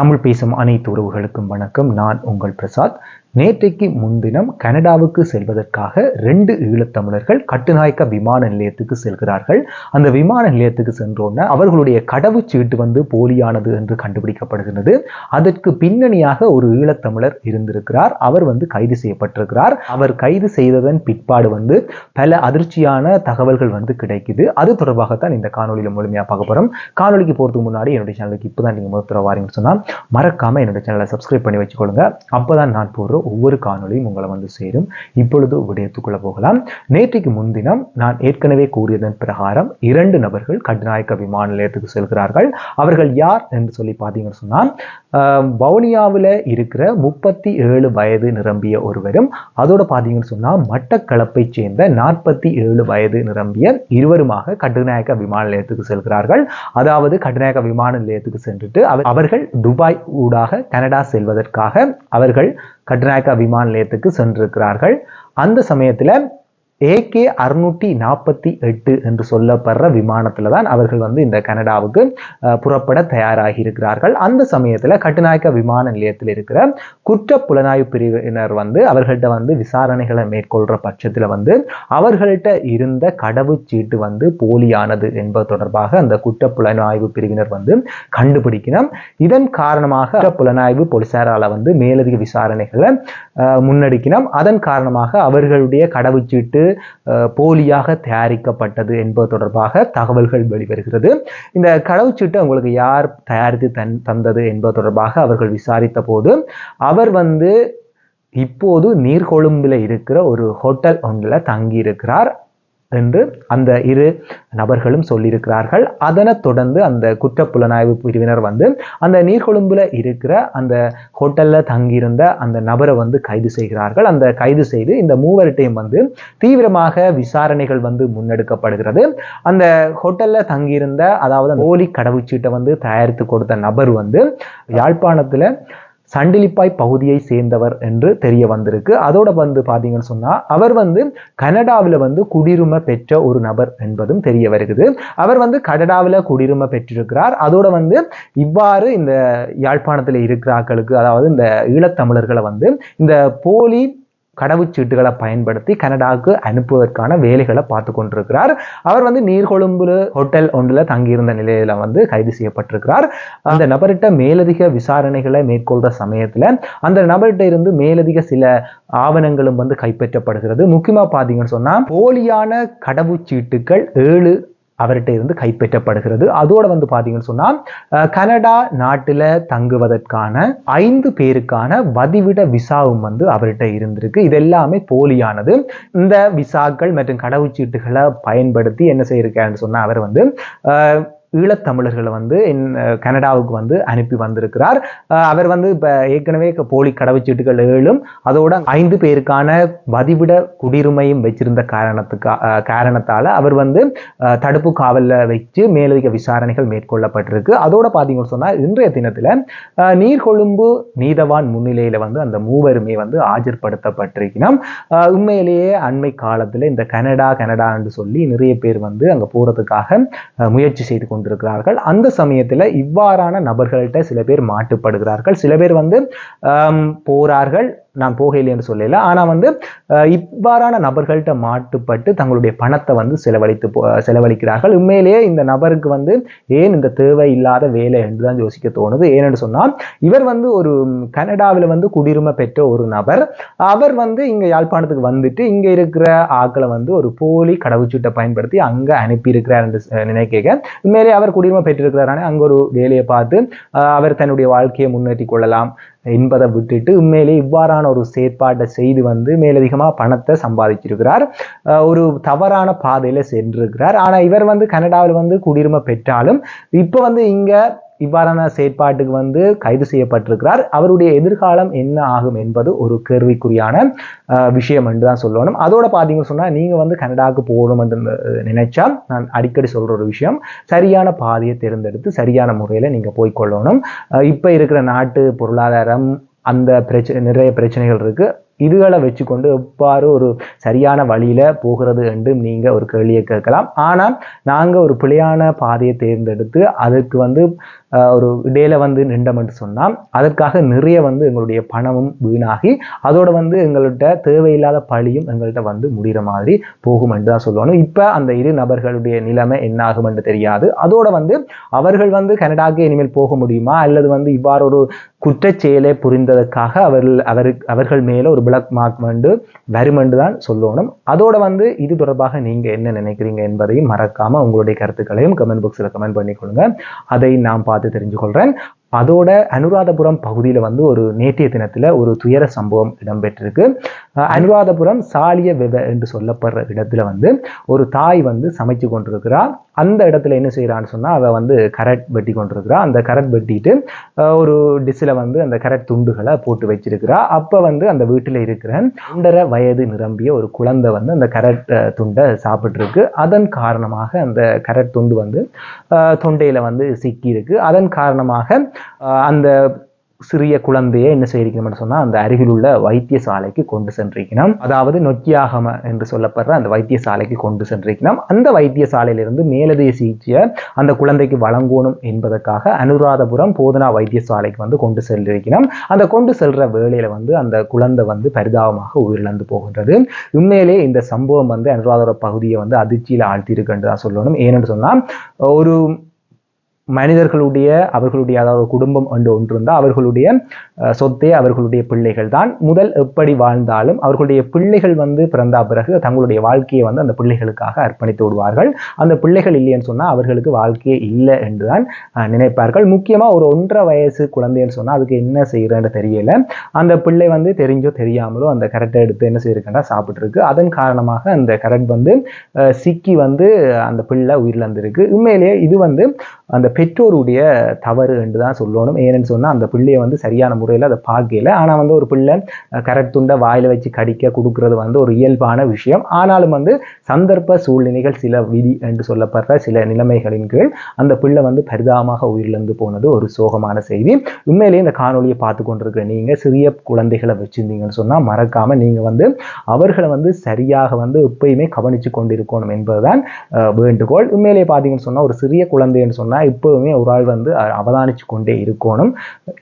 தமிழ் பேசும் அனைத்து உறவுகளுக்கும் வணக்கம். நான் உங்கள் பிரசாத். நேற்றைக்கு முன்தினம் கனடாவுக்கு செல்வதற்காக ரெண்டு ஈழத்தமிழர்கள் கட்டுநாயக்க விமான நிலையத்துக்கு செல்கிறார்கள். அந்த விமான நிலையத்துக்கு சென்றோன்ன அவர்களுடைய கடவுச்சீட்டு வந்து போலியானது என்று கண்டுபிடிக்கப்படுகிறது அதற்கு பின்னணியாக ஒரு ஈழத்தமிழர் இருந்திருக்கிறார். அவர் வந்து கைது செய்யப்பட்டிருக்கிறார். அவர் கைது செய்ததன் பிற்பாடு வந்து பல அதிர்ச்சியான தகவல்கள் வந்து கிடைக்குது. அது தொடர்பாகத்தான் இந்த காணொலியில் முழுமையாக பார்க்க போகிறோம் காணொலிக்கு போகிறதுக்கு முன்னாடி என்னுடைய சேனலுக்கு இப்போ தான் நீங்கள் முதல் தடவை வாரீங்கன்னு சொன்னால் மறக்காமல் என்னுடைய சேனலை சப்ஸ்கிரைப் பண்ணி வச்சுக்கொள்ளுங்க. அப்போ தான் நான் போகிறோம் ஒவ்வொரு காணொலியும் உங்களை வந்து சேரும். இப்பொழுது விடயத்துக்குள்ள போகலாம். நேற்றைக்கு முன்தினம் நான் ஏற்கனவே கூறியதன் பிரகாரம் இரண்டு நபர்கள் கட்டுநாயக்க விமான நிலையத்துக்கு செல்கிறார்கள். அவர்கள் யார் என்று சொல்லி பார்த்தீங்கன்னு சொன்னால் வவுனியாவில் இருக்கிற முப்பத்தி ஏழு வயது நிரம்பிய ஒருவரும் அதோட பார்த்தீங்கன்னு சொன்னால் மட்டக்களப்பை சேர்ந்த நாற்பத்தி ஏழு வயது நிரம்பிய இருவருமாக கட்டுநாயக்க விமான நிலையத்துக்கு செல்கிறார்கள். அதாவது கட்டுநாயக்க விமான நிலையத்துக்கு சென்றுட்டு அவர்கள் துபாய் ஊடாக கனடா செல்வதற்காக அவர்கள் கட்ராக்கா விமான நிலையத்துக்கு சென்றிருக்கிறார்கள். அந்த சமயத்தில் ஏகே அறுநூற்றி நாற்பத்தி எட்டு என்று சொல்லப்படுற விமானத்தில் தான் அவர்கள் வந்து இந்த கனடாவுக்கு புறப்பட தயாராகி இருக்கிறார்கள் அந்த சமயத்தில் கட்டுநாயக்க விமான நிலையத்தில் இருக்கிற குற்ற புலனாய்வு பிரிவினர் வந்து அவர்கள்ட்ட வந்து விசாரணைகளை மேற்கொள்கிற பட்சத்தில் வந்து அவர்கள்ட்ட இருந்த கடவுச்சீட்டு வந்து போலியானது என்பது தொடர்பாக அந்த குற்ற புலனாய்வு பிரிவினர் வந்து கண்டுபிடிக்கணும். இதன் காரணமாக புலனாய்வு போலீசாரால் வந்து மேலதிக விசாரணைகளை முன்னெடுக்கணும். அதன் காரணமாக அவர்களுடைய கடவுச்சீட்டு போலியாக தயாரிக்கப்பட்டது என்பது தொடர்பாக தகவல்கள் வெளிவருகிறது. இந்த கடவுச்சீட்டு உங்களுக்கு யார் தயாரித்து தன் தந்தது என்பது தொடர்பாக அவர்கள் விசாரித்த போது அவர் வந்து இப்போது நீர்கொழும்பில் இருக்கிற ஒரு ஹோட்டல் ஒன்றில் தங்கி இருக்கிறார் என்று அந்த இரு நபர்களும் சொல்லியிருக்கிறார்கள். அதனை தொடர்ந்து அந்த குற்றப்புலனாய்வு பிரிவினர் வந்து அந்த நீர்கொழும்புல இருக்கிற அந்த ஹோட்டல்ல தங்கியிருந்த அந்த நபரை வந்து கைது செய்கிறார்கள். அந்த கைது செய்து இந்த மூவர்கிட்டையும் வந்து தீவிரமாக விசாரணைகள் வந்து முன்னெடுக்கப்படுகிறது. அந்த ஹோட்டல்ல தங்கியிருந்த அதாவது போலி கடவுச்சீட்டை வந்து தயாரித்து கொடுத்த நபர் வந்து யாழ்ப்பாணத்துல சண்டிலிப்பாய் பகுதியை சேர்ந்தவர் என்று தெரிய வந்திருக்கு. அதோட வந்து பார்த்தீங்கன்னு சொன்னால் அவர் வந்து கனடாவில் வந்து குடியுரிமை பெற்ற ஒரு நபர் என்பதும் தெரிய வருகிறது. அவர் வந்து கனடாவில் குடியுரிமை பெற்றிருக்கிறார். அதோட வந்து இவ்வாறு இந்த யாழ்ப்பாணத்தில் இருக்கிறார்களுக்கு அதாவது இந்த ஈழத்தமிழர்களை வந்து இந்த போலி கடவுச்சீட்டுகளை பயன்படுத்தி கனடாவுக்கு அனுப்புவதற்கான வேலைகளை பார்த்து கொண்டிருக்கிறார். அவர் வந்து நீர்கொழும்பு ஹோட்டல் ஒன்றில் தங்கியிருந்த நிலையில வந்து கைது செய்யப்பட்டிருக்கிறார். அந்த நபர்கிட்ட மேலதிக விசாரணைகளை மேற்கொள்ற சமயத்தில் அந்த நபர்கிட்ட இருந்து மேலதிக சில ஆவணங்களும் வந்து கைப்பற்றப்படுகிறது. முக்கியமாக பார்த்தீங்கன்னு சொன்னால் போலியான கடவுச்சீட்டுகள் ஏழு அவர்கிட்ட இருந்து கைப்பற்றப்படுகிறது. அதோட வந்து பார்த்தீங்கன்னு சொன்னால் கனடா நாட்டில் தங்குவதற்கான ஐந்து பேருக்கான வதிவிட விசாவும் வந்து அவர்கிட்ட இருந்திருக்கு. இது எல்லாமே போலியானது. இந்த விசாக்கள் மற்றும் கடவுச்சீட்டுகளை பயன்படுத்தி என்ன செய்யிருக்காருன்னு சொன்னால் அவர் வந்து ஈழத்தமிழர்களை வந்து கனடாவுக்கு வந்து அனுப்பி வந்திருக்கிறார். அவர் வந்து இப்போ ஏற்கனவே போலி கடவுச்சீட்டுகள் ஏழும் அதோட ஐந்து பேருக்கான வதிவிட குடியுரிமையும் வச்சிருந்த காரணத்துக்கா காரணத்தால் அவர் வந்து தடுப்பு காவலில் வச்சு மேலதிக விசாரணைகள் மேற்கொள்ளப்பட்டிருக்கு. அதோட பார்த்தீங்கன்னு சொன்னால் இன்றைய தினத்தில் நீர்கொழும்பு நீதவான் முன்னிலையில் வந்து அந்த மூவருமே வந்து ஆஜர்படுத்தப்பட்டிருக்கணும் உண்மையிலேயே அண்மை காலத்தில் இந்த கனடா கனடா என்று சொல்லி நிறைய பேர் வந்து அங்கே போகிறதுக்காக முயற்சி செய்து கொண்டு கொண்டிருக்கிறார்கள் அந்த சமயத்தில் இவ்வாறான நபர்கள்ட்ட சில பேர் மாட்டுப்படுகிறார்கள். சில பேர் வந்து போறார்கள். நான் போகையில் என்று சொல்லல. ஆனால் வந்து இவ்வாறான நபர்கள்ட்ட மாட்டுப்பட்டு தங்களுடைய பணத்தை வந்து செலவழித்து செலவழிக்கிறார்கள். உண்மையிலேயே இந்த நபருக்கு வந்து ஏன் இந்த தேவை இல்லாத வேலை என்று தான் யோசிக்க தோணுது. ஏனென்று சொன்னால் இவர் வந்து ஒரு கனடாவில் வந்து குடியுரிமை பெற்ற ஒரு நபர். அவர் வந்து இங்கே யாழ்ப்பாணத்துக்கு வந்துட்டு இங்கே இருக்கிற ஆக்களை வந்து ஒரு போலி கடவுச்சீட்டை பயன்படுத்தி அங்கே அனுப்பியிருக்கிறார் என்று நினைக்க. உண்மையிலேயே அவர் குடியுரிமை பெற்றிருக்கிறாரானே அங்கே ஒரு வேலையை பார்த்து அவர் தன்னுடைய வாழ்க்கையை முன்னேற்றி கொள்ளலாம். என்பதை விட்டுட்டு உண்மையிலே இவ்வாறான ஒரு செயற்பாட்டை செய்து வந்து மேலதிகமாக பணத்தை சம்பாதிச்சிருக்கிறார். ஒரு தவறான பாதையில் சென்றிருக்கிறார். ஆனால் இவர் வந்து கனடாவில் வந்து குடியுரிமை பெற்றாலும் இப்போ வந்து இங்கே இவ்வாறான செயற்பாட்டுக்கு வந்து கைது செய்யப்பட்டிருக்கிறார். அவருடைய எதிர்காலம் என்ன ஆகும் என்பது ஒரு கேள்விக்குறியான விஷயம் என்று தான் சொல்லணும். அதோட பார்த்தீங்கன்னு சொன்னால் நீங்கள் வந்து கனடாவுக்கு போகணும் என்று நினைச்சா நான் அடிக்கடி சொல்கிற ஒரு விஷயம் சரியான பாதையை தேர்ந்தெடுத்து சரியான முறையில் நீங்கள் போய்க்கொள்ளணும் இப்போ இருக்கிற நாட்டு பொருளாதாரம் அந்த பிரச்சனை நிறைய பிரச்சனைகள் இருக்குது இதுகளை வச்சுக்கொண்டு எவ்வாறு ஒரு சரியான வழியில் போகிறது என்று நீங்கள் ஒரு கேள்வியை கேட்கலாம். ஆனால் நாங்கள் ஒரு பிழையான பாதையை தேர்ந்தெடுத்து அதுக்கு வந்து ஒரு இடையில வந்து நின்றோம்னு சொன்னால் அதற்காக நிறைய வந்து எங்களுடைய பணமும் வீணாகி அதோட வந்து எங்கள்கிட்ட தேவையில்லாத பழியும் எங்கள்கிட்ட வந்து முடிகிற மாதிரி போகும் என்று தான் சொல்லணும். இப்போ அந்த இரு நபர்களுடைய நிலைமை என்ன ஆகும் என்று தெரியாது. அதோட வந்து அவர்கள் வந்து கனடாக்கு இனிமேல் போக முடியுமா? அல்லது வந்து இவ்வாறு ஒரு குற்றச்செயலை புரிந்ததற்காக அவர்கள் அவர் அவர்கள் மேலே ஒரு பிளாக் மார்க் வந்து வருமென்று தான் சொல்லணும். அதோட வந்து இது தொடர்பாக நீங்க என்ன நினைக்கிறீங்க என்பதையும் மறக்காம உங்களுடைய கருத்துக்களையும் கமெண்ட் பாக்ஸில் கமெண்ட் பண்ணிக்கொள்ளுங்க. அதை நான் பார்த்து தெரிஞ்சுக்கொள்கிறேன் அதோட அனுராதபுரம் பகுதியில் வந்து ஒரு நேற்றைய தினத்தில் ஒரு துயர சம்பவம் இடம்பெற்றிருக்கு. அனுராதபுரம் சாலிய வெவ என்று சொல்லப்படுற இடத்துல வந்து ஒரு தாய் வந்து சமைச்சு கொண்டிருக்கிறார். அந்த இடத்துல என்ன செய்கிறான்னு சொன்னால் அதை வந்து கரட் வெட்டி கொண்டிருக்கிறா. அந்த கரட் வெட்டிட்டு ஒரு டிஷ்ஷில் வந்து அந்த கரட் துண்டுகளை போட்டு வச்சிருக்கிறா. அப்போ வந்து அந்த வீட்டில் இருக்கிற ஒன்றரை வயது நிரம்பிய ஒரு குழந்தை வந்து அந்த கரட் துண்டை சாப்பிட்ருக்கு அதன் காரணமாக அந்த கரட் துண்டு வந்து தொண்டையில் வந்து சிக்கியிருக்கு. அதன் காரணமாக அந்த சிறிய குழந்தையை என்ன செய்திருக்கணும்னு சொன்னால் அந்த அருகில் உள்ள வைத்தியசாலைக்கு கொண்டு சென்றிருக்கணும். அதாவது நொக்கியாகம என்று சொல்லப்படுற அந்த வைத்தியசாலைக்கு கொண்டு சென்றிருக்கணும். அந்த வைத்தியசாலையிலிருந்து மேலதிக சிகிச்சையை அந்த குழந்தைக்கு வழங்கணும் என்பதற்காக அனுராதபுரம் போதனா வைத்தியசாலைக்கு வந்து கொண்டு சென்றிருக்கணும். அந்த கொண்டு செல்ற வேளையில வந்து அந்த குழந்தை வந்து பரிதாபமாக உயிரிழந்து போகின்றது. உண்மையிலே இந்த சம்பவம் வந்து அனுராதபுரம் பகுதியை வந்து அதிர்ச்சியில் ஆழ்த்தியிருக்குன்னு தான் சொல்லணும். ஏன்னு சொன்னால் ஒரு மனிதர்களுடைய அவர்களுடைய அதாவது குடும்பம் என்று ஒன்று இருந்தால் அவர்களுடைய சொத்தே அவர்களுடைய பிள்ளைகள் தான் முதல் எப்படி வாழ்ந்தாலும் அவர்களுடைய பிள்ளைகள் வந்து பிறந்த பிறகு தங்களுடைய வாழ்க்கையை வந்து அந்த பிள்ளைகளுக்காக அர்ப்பணித்து விடுவார்கள். அந்த பிள்ளைகள் இல்லைன்னு சொன்னால் அவர்களுக்கு வாழ்க்கையே இல்லை என்று தான் நினைப்பார்கள். முக்கியமாக ஒரு ஒன்றரை வயசு குழந்தைன்னு சொன்னால் அதுக்கு என்ன செய்கிறேன்னு தெரியல. அந்த பிள்ளை வந்து தெரிஞ்சோ தெரியாமலோ அந்த கரெக்டை எடுத்து என்ன செய்யிருக்கா சாப்பிட்ருக்கு அதன் காரணமாக அந்த கரெக்ட் வந்து சிக்கி வந்து அந்த பிள்ளை உயிரிழந்திருக்கு. உண்மையிலேயே இது வந்து அந்த பெற்றோருடைய தவறு என்று தான் சொல்லணும். ஏன்னு சொன்னால் அந்த பிள்ளையை வந்து சரியான முறையில் அதை பார்க்கல. ஆனால் வந்து ஒரு பிள்ளை கரட் துண்டை வாயில் வச்சு கடிக்க கொடுக்கறது வந்து ஒரு இயல்பான விஷயம். ஆனாலும் வந்து சந்தர்ப்ப சூழ்நிலைகள் சில விதி என்று சொல்லப்படுற சில நிலைமைகளின் கீழ் அந்த பிள்ளை வந்து பரிதாபமாக உயிரிழந்து போனது ஒரு சோகமான செய்தி. உண்மையிலேயே இந்த காணொலியை பார்த்து கொண்டிருக்கிற நீங்கள் சிறிய குழந்தைகளை வச்சுருந்தீங்கன்னு சொன்னால் மறக்காமல் நீங்கள் வந்து அவர்களை வந்து சரியாக வந்து எப்பயுமே கவனித்து கொண்டிருக்கணும் என்பதுதான் வேண்டுகோள். உண்மையிலேயே பார்த்தீங்கன்னு சொன்னால் ஒரு சிறிய குழந்தைன்னு சொன்னால் இப்போ எப்போதுமே ஒரு ஆள் வந்து அவதானிச்சு கொண்டே இருக்கணும்.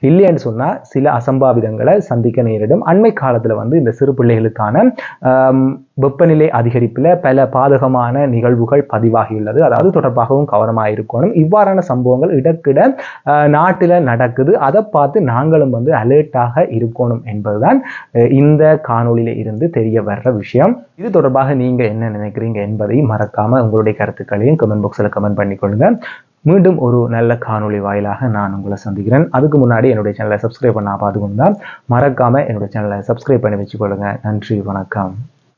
இல்லைன்னு சொன்னால் சில அசம்பாவிதங்களை சந்திக்க நேரிடும். அண்மை காலத்தில் வந்து இந்த சிறு பிள்ளைகளுக்கான வெப்பநிலை அதிகரிப்பில் பல பாதகமான நிகழ்வுகள் பதிவாகியுள்ளது. அதாவது தொடர்பாகவும் கவனமாக இருக்கணும். இவ்வாறான சம்பவங்கள் இடக்கிட நாட்டில் நடக்குது. அதை பார்த்து நாங்களும் வந்து அலர்ட்டாக இருக்கணும் என்பதுதான் இந்த காணொலியில் இருந்து தெரிய வர்ற விஷயம். இது தொடர்பாக நீங்க என்ன நினைக்கிறீங்க என்பதையும் மறக்காம உங்களுடைய கருத்துக்களையும் கமெண்ட் பாக்ஸில் கமெண்ட் பண்ணிக்கொள்ளுங்க. மீண்டும் ஒரு நல்ல காணொளி வாயிலாக நான் உங்களை சந்திக்கிறேன். அதுக்கு முன்னாடி என்னுடைய சேனலை சப்ஸ்கிரைப் பண்ண பார்த்துக்கொண்டா மறக்காம என்னுடைய சேனலை சப்ஸ்கிரைப் பண்ணி வச்சுக்கொள்ளுங்க. நன்றி வணக்கம்.